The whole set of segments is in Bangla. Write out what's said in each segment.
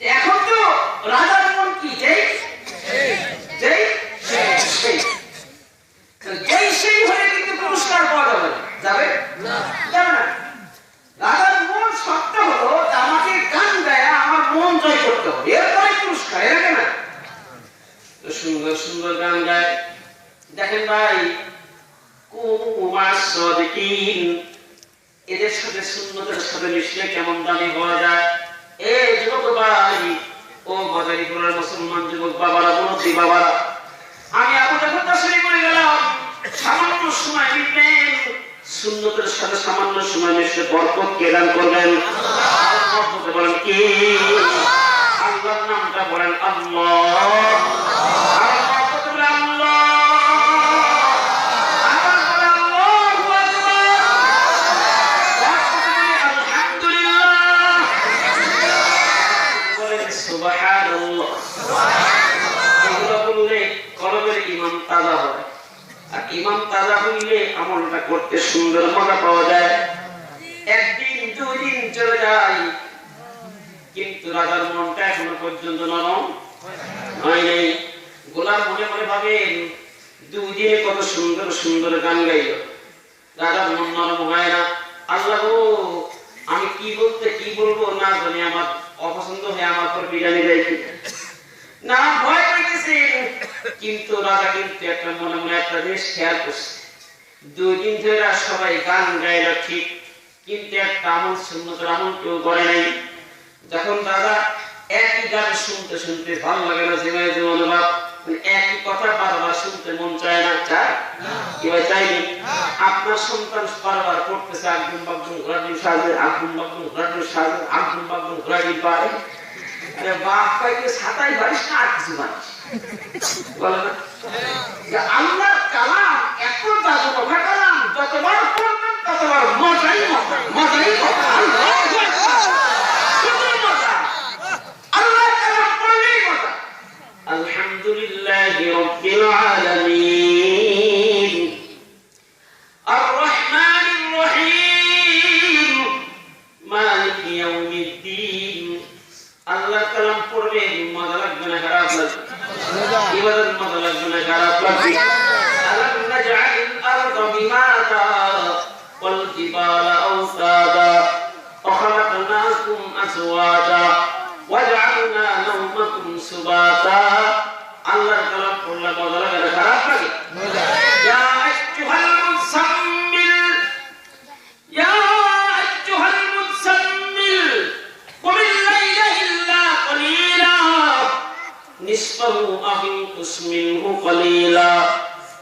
এখন তো রাজার মন কি? যেই? যেই? সেই। যেই সেই হলে কিন্তু পুরস্কার পাওয়া যাবে। যাবে? যাবে না। রাজার মন শক্ত হলো আমাকে গান দেয় আমার মন জয় করতে হবে। এরপরে পুরস্কার এর না? তো সুন্দর সুন্দর গান গায়। দেখেন ভাই কুমাসদিকিন এদের সাথে সুন্নতের সাথে মিশলে কেমন দামি হওয়া যায়। এ যুবক ভাই, ও বাজারি করার মুসলমান যুবক বাবারা, মুরব্বী বাবারা, আমি আবু জাফর তাসরি করে গেলাম। সামান্য সময় দিবেন সুন্নতের সাথে সামান্য সময় মিশলে বরকত বলেন কি? আল্লাহর নামটা বলেন আল্লাহ। তাজা হয়। আর ইমান তাজা হইলে আমলটা করতে সুন্দর মজা পাওয়া যায়। একদিন দুই দিন চলে যায়। কিন্তু রাজার মনটা এখনও পর্যন্ত নরম। হয় নাই। গোলাম মনে মনে ভাবেন কত সুন্দর সুন্দর গান গাইল। রাজার মন নরম হয় না। আল্লাহ আমি কি বলতে কি বলব না জানি, আমার অপছন্দ হয়ে আমার পর বিরিয়ানি পাইতেছে কিন্তু রাজা কিন্তু একটা মনে মনে একটা জিনিস খেয়াল করছে। দুই দিন ধরে সবাই গান গাইল ঠিক, কিন্তু একটা আমল সুন্নতের আমল কেউ করে নাই। যখন দাদা একই গান শুনতে শুনতে ভালো লাগে না জীবনে জীবন ভাব মানে একই কথা বারবার শুনতে মন চায় না, চায়? ভাই চাইনি আপনার সন্তান বারবার পড়তেছে আগুন বাগুন ঘোরাটি সাজে আগুন বাগুন ঘোরাটি সাজে আগুন বাগুন ঘোরাটি পারে বাপ কয়েকে সাতাই আর কিছু যে আল্লাহর কালাম এত জাদু কথা কালাম যতবার পড়বেন ততবার মজাই মজা মজাই বিমাতা ওয়াল জিবালা আওসাদা وخلقناكم أزواجا وجعلنا نومكم سباتا আল্লাহর কালাম পড়লে মজা লাগে না খারাপ লাগে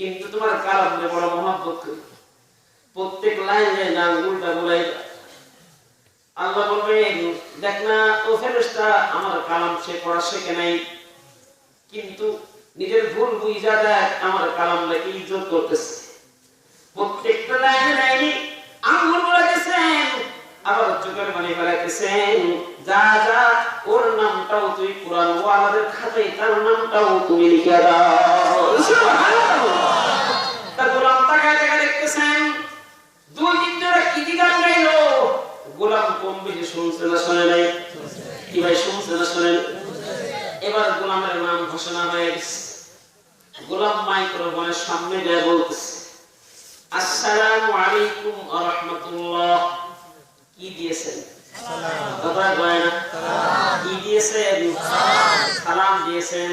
কিন্তু তোমার কালাম বড় মহাব্বত করি। প্রত্যেক লাইনে না আঙ্গুলটা বলাই আল্লাহ বলবেন, দেখ না, ও ফেরেশতা, আমার কালাম সে পড়া শেখে নাই। কিন্তু নিজের ভুল বুঝা দেয় আমার কালাম লেগে ইজ্জত করতেছে। প্রত্যেকটা লাইনে লাইনে আঙ্গুল বলাইতেছেন, আবার চোখের মানে ফেলাইতেছেন। যা যা, ওর নামটাও তুই কোরআন ওয়ালাদের খাতায়, তার নামটাও তুমি লিখে দাও। তাকায় দুই দিন ধরে কি গান গাইলো গোলাম কম বেশি শুনছে না শোনে নাই? কি ভাই শুনছে না শোনেন এবার গোলামের নাম ঘোষণা হয়ে গেছে। গোলাম মাইক্রোফোনের সামনে যায় বলতেছে আসসালামু আলাইকুম ওয়া রাহমাতুল্লাহ। কি দিয়েছেন? কথা কয় না? কি দিয়েছেন? সালাম দিয়েছেন।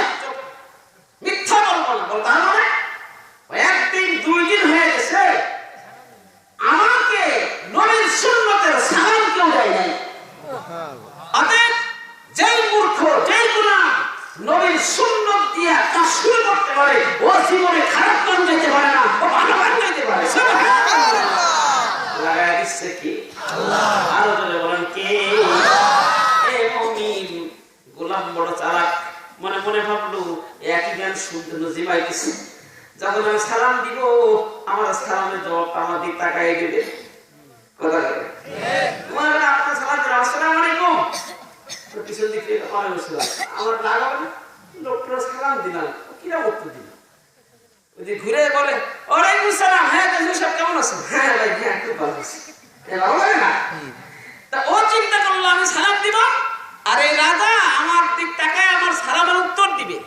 লাগাই কি? গোলাম বড় চালাক, মনে মনে ভাবলো, একই গান শুনতে জিমাই কিছু যখন আমি সালাম দিব, আমার সালামের জবাব আমার দিক তাকাই দেবে কথা ঘুরে বলে, ওয়ালাইকুম সালাম হ্যাঁ সাহেব, কেমন আছেন? হ্যাঁ ভাই হ্যাঁ খুব ভালো আছি। ভালো লাগে না তা ও চিন্তা করল আমি সালাম দিব? আর এই রাজা আমার দিক তাকায় আমার সালামের উত্তর দিবে।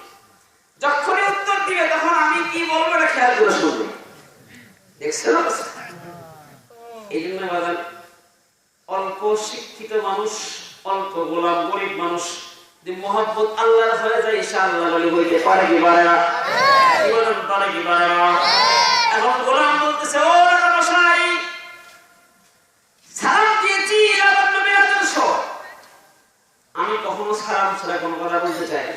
যখনই উত্তর দিবে তখন আমি কি বলব এটা খেয়াল করে শুনবে। দেখছেন এই জন্য বাজান অল্প শিক্ষিত মানুষ অল্প গোলাম গরিব মানুষ যে মহব্বত আল্লাহর হয়ে যায় ঈশা আল্লাহ বলে হইতে পারে কি পারে না? পারে কি পারে না? এখন গোলাম বলতেছে ও রাজা মশাই সালাম দিয়েছি রাজার নবী আদর্শ আমি কখনো সালাম ছাড়া কোনো কথা বলতে চাই না।